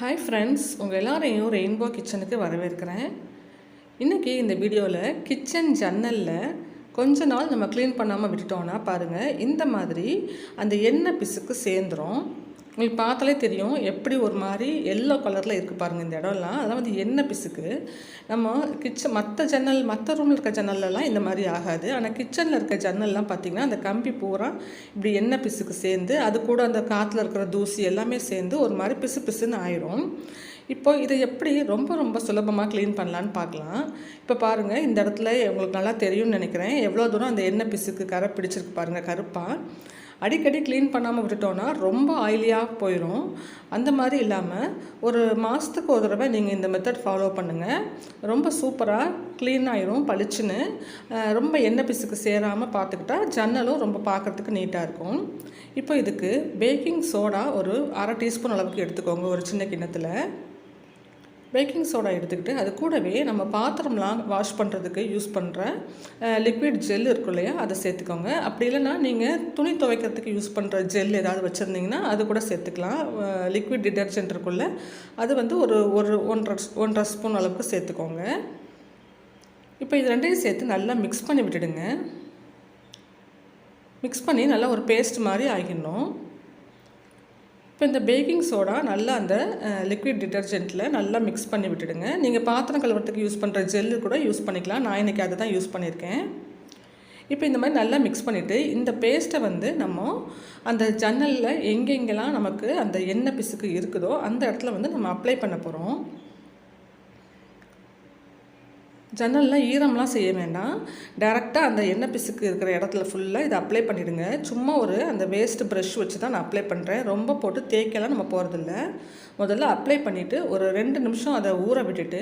Hi friends உங்கள் எல்லாரையும் rainbow கிச்சனுக்கு வரவேற்கிறேன். இன்றைக்கி இந்த வீடியோவில் கிச்சன் ஜன்னலில் கொஞ்ச நாள் நம்ம க்ளீன் பண்ணாமல் விட்டுட்டோன்னா பாருங்கள் இந்த மாதிரி அந்த எண்ணெய் பிசுக்கு சேர்ந்துரும். உங்களுக்கு பார்த்தாலே தெரியும் எப்படி ஒரு மாதிரி எல்லோ கலரில் இருக்குது பாருங்கள் இந்த இடம்லாம். அதெல்லாம் வந்து எண்ணெய் பிசுக்கு நம்ம கிச்சன் மற்ற ஜன்னல் மற்ற ரூமில் இருக்க ஜன்னல்லலாம் இந்த மாதிரி ஆகாது. ஆனால் கிச்சனில் இருக்க ஜன்னல்லாம் பார்த்திங்கன்னா அந்த கம்பி பூரா இப்படி எண்ணெய் பிசுக்கு சேர்ந்து அது கூட அந்த காற்றுல இருக்கிற தூசி எல்லாமே சேர்ந்து ஒரு மாதிரி பிசு பிசுன்னு ஆயிரும். இப்போ இதை எப்படி ரொம்ப ரொம்ப சுலபமாக க்ளீன் பண்ணலான்னு பார்க்கலாம். இப்போ பாருங்கள் இந்த இடத்துல உங்களுக்கு நல்லா தெரியும்னு நினைக்கிறேன். எவ்வளோ தூரம் அந்த எண்ணெய் பிசுக்கு கரை பிடிச்சிருக்கு பாருங்கள் கருப்பாக அடிக்கடி க்ளீன் பண்ணாமல் விட்டுட்டோன்னா ரொம்ப ஆயிலியாக போயிடும் அந்த மாதிரி இல்லாமல் ஒரு மாதத்துக்கு ஒரு தடவை நீங்கள் இந்த மெத்தட் ஃபாலோ பண்ணுங்கள் ரொம்ப சூப்பராக க்ளீன் ஆயிரும் பளிச்சுன்னு. ரொம்ப எண்ணெய் பிசுக்கு சேராமல் பார்த்துக்கிட்டா ஜன்னலும் ரொம்ப பார்க்குறதுக்கு நீட்டாக இருக்கும். இப்போ இதுக்கு பேக்கிங் சோடா ஒரு அரை டீஸ்பூன் அளவுக்கு எடுத்துக்கோங்க ஒரு சின்ன கிண்ணத்தில். பேக்கிங் சோடா எடுத்துக்கிட்டு அது கூடவே நம்ம பாத்திரம்லாம் வாஷ் பண்ணுறதுக்கு யூஸ் பண்ணுற லிக்விட் ஜெல் இருக்கும் இல்லையா அதை சேர்த்துக்கோங்க. அப்படி இல்லைன்னா நீங்கள் துணி துவைக்கிறதுக்கு யூஸ் பண்ணுற ஜெல் ஏதாவது வச்சுருந்தீங்கன்னா அது கூட சேர்த்துக்கலாம். லிக்விட் டிடர்ஜென்ட் இருக்குல்ல அது வந்து ஒரு ஒரு ஒன்றரை ஒன்றரை ஸ்பூன் அளவுக்கு சேர்த்துக்கோங்க. இப்போ இது ரெண்டையும் சேர்த்து நல்லா மிக்ஸ் பண்ணி விட்டுடுங்க. மிக்ஸ் பண்ணி நல்லா ஒரு பேஸ்ட் மாதிரி ஆகிடணும். இப்போ இந்த பேக்கிங் சோடா நல்லா அந்த லிக்விட் டிட்டர்ஜென்ட்டில் நல்லா மிக்ஸ் பண்ணி விட்டுடுங்க. நீங்கள் பாத்திரம் கழுவுறதுக்கு யூஸ் பண்ணுற ஜெல்லு கூட யூஸ் பண்ணிக்கலாம். நான் இன்றைக்கி அதை தான் யூஸ் பண்ணியிருக்கேன் இப்போ இந்த மாதிரி நல்லா மிக்ஸ் பண்ணிவிட்டு இந்த பேஸ்ட்டை வந்து நம்ம அந்த ஜன்னலில் எங்கெங்கெல்லாம் நமக்கு அந்த எண்ணெய் பிசுக்கு இருக்குதோ அந்த இடத்துல வந்து நம்ம அப்ளை பண்ண போகிறோம் ஜன்னல்லாம் ஈரம்லாம் செய்ய வேண்டாம். டேரெக்டாக அந்த எண்ணெய் பிசுக்கு இருக்கிற இடத்துல ஃபுல்லாக இதை அப்ளை பண்ணிவிடுங்க சும்மா ஒரு அந்த வேஸ்ட் ப்ரஷ் வச்சு தான் நான் அப்ளை பண்ணுறேன் ரொம்ப போட்டு தேய்க்கலாம் நம்ம போகிறதில்ல முதல்ல அப்ளை பண்ணிவிட்டு ஒரு ரெண்டு நிமிஷம் அதை ஊற விட்டுட்டு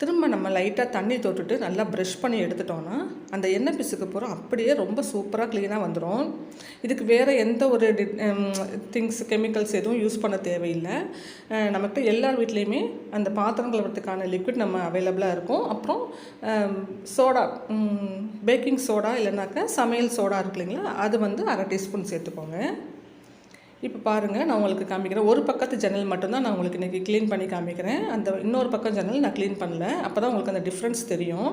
திரும்ப நம்ம லைட்டாக தண்ணி தொட்டுட்டு நல்லா ப்ரஷ் பண்ணி எடுத்துட்டோன்னா அந்த எண்ணெய் பிசுக்கு பூரா அப்படியே ரொம்ப சூப்பராக க்ளீனாக வந்துடும் இதுக்கு வேறு எந்த ஒரு திங்ஸ் கெமிக்கல்ஸ் எதுவும் யூஸ் பண்ண தேவையில்லை. நமக்கு எல்லார் வீட்லேயுமே அந்த பாத்திரம் கழுவுறதுக்கான லிக்விட் நம்ம அவைலபிளாக இருக்கும். அப்புறம் சோடா பேக்கிங் சோடா இல்லைனாக்கா சமையல் சோடா இருக்கு இல்லைங்களா? அது வந்து அரை டீஸ்பூன் சேர்த்துக்கோங்க. இப்போ பாருங்கள் நான் உங்களுக்கு காமிக்கிறேன். ஒரு பக்கத்து ஜன்னல் மட்டும்தான் நான் உங்களுக்கு இன்றைக்கி க்ளீன் பண்ணி காமிக்கிறேன். அந்த இன்னொரு பக்கம் ஜன்னல் நான் க்ளீன் பண்ணல. அப்போ தான் உங்களுக்கு அந்த டிஃப்ரென்ஸ் தெரியும்.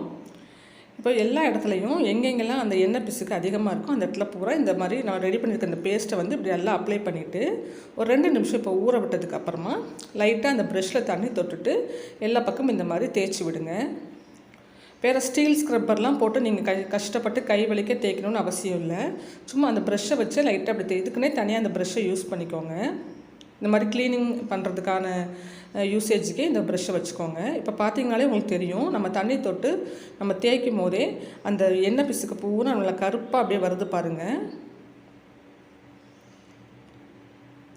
இப்போ எல்லா இடத்துலையும் எங்கெங்கெல்லாம் அந்த எண்ணெய் பிசுக்கு அதிகமாக இருக்கும் அந்த இடத்துல பூரா இந்த மாதிரி நான் ரெடி பண்ணியிருக்க அந்த பேஸ்ட்டை வந்து இப்படி எல்லாம் அப்ளை பண்ணிவிட்டு ஒரு ரெண்டு நிமிஷம் இப்போ ஊற விட்டதுக்கு அப்புறமா லைட்டாக அந்த ப்ரெஷ்ஷில் தண்ணி தொட்டுட்டு எல்லா பக்கமும் இந்த மாதிரி தேய்ச்சி விடுங்க. வேறு ஸ்டீல் ஸ்க்ரப்பர்லாம் போட்டு நீங்கள் கை கஷ்டப்பட்டு கை வலிக்க தேய்க்கணும்னு அவசியம் இல்லை. சும்மா அந்த ப்ரெஷ்ஷை வச்சு லைட்டாக அப்படி தே இதுக்குன்னே தனியாக அந்த ப்ரெஷ்ஷை யூஸ் பண்ணிக்கோங்க. இந்த மாதிரி க்ளீனிங் பண்ணுறதுக்கான யூசேஜுக்கே இந்த ப்ரெஷ்ஷை வச்சுக்கோங்க. இப்போ பார்த்தீங்கனாலே உங்களுக்கு தெரியும் நம்ம தண்ணி தொட்டு நம்ம தேய்க்கும் போதே அந்த எண்ணெய் பிசுக்கு பூரா நல்லா கருப்பாக அப்படியே வருது பாருங்கள்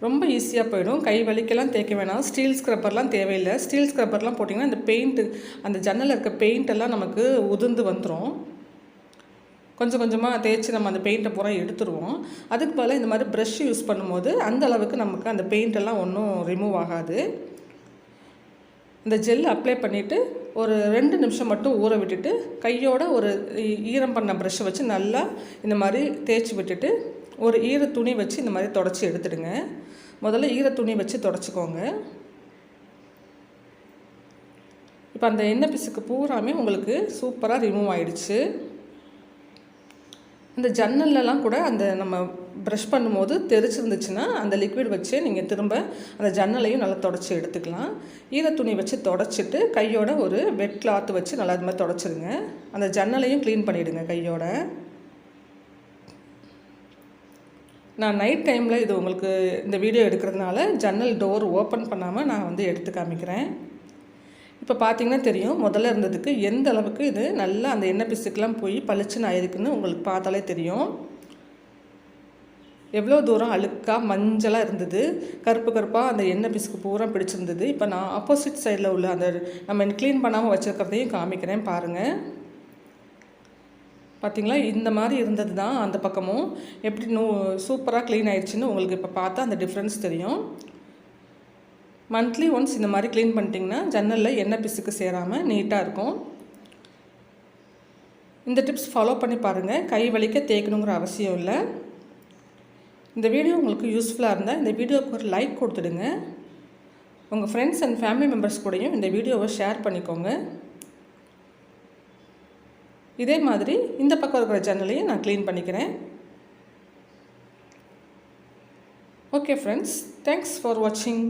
ரொம்ப ஈஸியாக போயிடும். கை வலிக்கெல்லாம் தேய்க்க வேணாம். ஸ்டீல் ஸ்க்ரப்பர்லாம் தேவையில்லை. ஸ்டீல் ஸ்க்ரப்பர்லாம் போட்டிங்கன்னா அந்த பெயிண்ட்டு அந்த ஜன்னலில் இருக்க பெயிண்டெல்லாம் நமக்கு உதிர்ந்து வந்துடும் கொஞ்சம் கொஞ்சமாக தேய்ச்சி நம்ம அந்த பெயிண்ட்டை பூரா எடுத்துருவோம். அதுக்கு பதிலாக இந்த மாதிரி ப்ரெஷ் யூஸ் பண்ணும்போது அந்த அளவுக்கு நமக்கு அந்த பெயிண்டெல்லாம் ஒன்றும் ரிமூவ் ஆகாது. இந்த ஜெல் அப்ளை பண்ணிவிட்டு ஒரு ரெண்டு நிமிஷம் மட்டும் ஊற விட்டுட்டு கையோட ஒரு ஈரம் பண்ண ப்ரெஷ்ஷை வச்சு நல்லா இந்த மாதிரி தேய்ச்சி விட்டுட்டு ஒரு ஈர துணி வச்சு இந்த மாதிரி தொடச்சி எடுத்துடுங்க. முதல்ல ஈர துணி வச்சு தொடச்சிக்கோங்க. இப்போ அந்த எண்ணெய் பிசுக்கு பூராமே உங்களுக்கு சூப்பராக ரிமூவ் ஆயிடுச்சு. இந்த ஜன்னல்லலாம் கூட அந்த நம்ம ப்ரஷ் பண்ணும்போது தெரிச்சிருந்துச்சுன்னா அந்த லிக்விட் வச்சு நீங்கள் திரும்ப அந்த ஜன்னலையும் நல்லா தொடச்சி எடுத்துக்கலாம். ஈர துணி வச்சு தொடச்சிட்டு கையோட ஒரு வெட் கிளாத் வச்சு நல்லா இது மாதிரி தொடச்சிடுங்க அந்த ஜன்னலையும் க்ளீன் பண்ணிவிடுங்க கையோட. நான் நைட் டைமில் இது உங்களுக்கு இந்த வீடியோ எடுக்கிறதுனால ஜன்னல் டோர் ஓப்பன் பண்ணாமல் நான் வந்து எடுத்து காமிக்கிறேன். இப்போ பார்த்தீங்கன்னா தெரியும் முதல்ல இருந்ததுக்கு எந்த அளவுக்கு இது நல்லா அந்த எண்ணெய் பிசுக்கெலாம் போய் பளிச்சுன்னு ஆயிருக்குன்னு உங்களுக்கு பார்த்தாலே தெரியும். எவ்வளோ தூரம் அழுக்காக மஞ்சளாக இருந்தது. கருப்பு கருப்பாக அந்த எண்ணெய் பிசுக்கு பூரா பிடிச்சிருந்தது. இப்போ நான் ஆப்போசிட் சைடில் உள்ள அந்த நம்ம க்ளீன் பண்ணாமல் வச்சுருக்கிறதையும் காமிக்கிறேன் பாருங்கள் பார்த்திங்களா இந்த மாதிரி இருந்தது தான் அந்த பக்கமும். எப்படி நூ சூப்பராக க்ளீன் ஆயிடுச்சுன்னு உங்களுக்கு இப்போ பார்த்தா அந்த டிஃப்ரென்ஸ் தெரியும். மந்த்லி ஒன்ஸ் இந்த மாதிரி க்ளீன் பண்ணிட்டிங்கன்னா ஜன்னலில் எண்ணெய் பிசுக்கு சேராமல் நீட்டாக இருக்கும். இந்த டிப்ஸ் ஃபாலோ பண்ணி பாருங்கள் கை வலிக்க தேய்க்கணுங்கிற அவசியம் இல்லை. இந்த வீடியோ உங்களுக்கு யூஸ்ஃபுல்லாக இருந்தால் இந்த வீடியோவுக்கு ஒரு லைக் கொடுத்துடுங்க. உங்கள் ஃப்ரெண்ட்ஸ் அண்ட் ஃபேமிலி மெம்பர்ஸ் கூடயும் இந்த வீடியோவை ஷேர் பண்ணிக்கோங்க. இதே மாதிரி இந்த பக்கம் இருக்கிற ஜன்னலையும் நான் க்ளீன் பண்ணிக்கிறேன். ஓகே ஃப்ரெண்ட்ஸ் தேங்க்ஸ் ஃபார் வாட்சிங்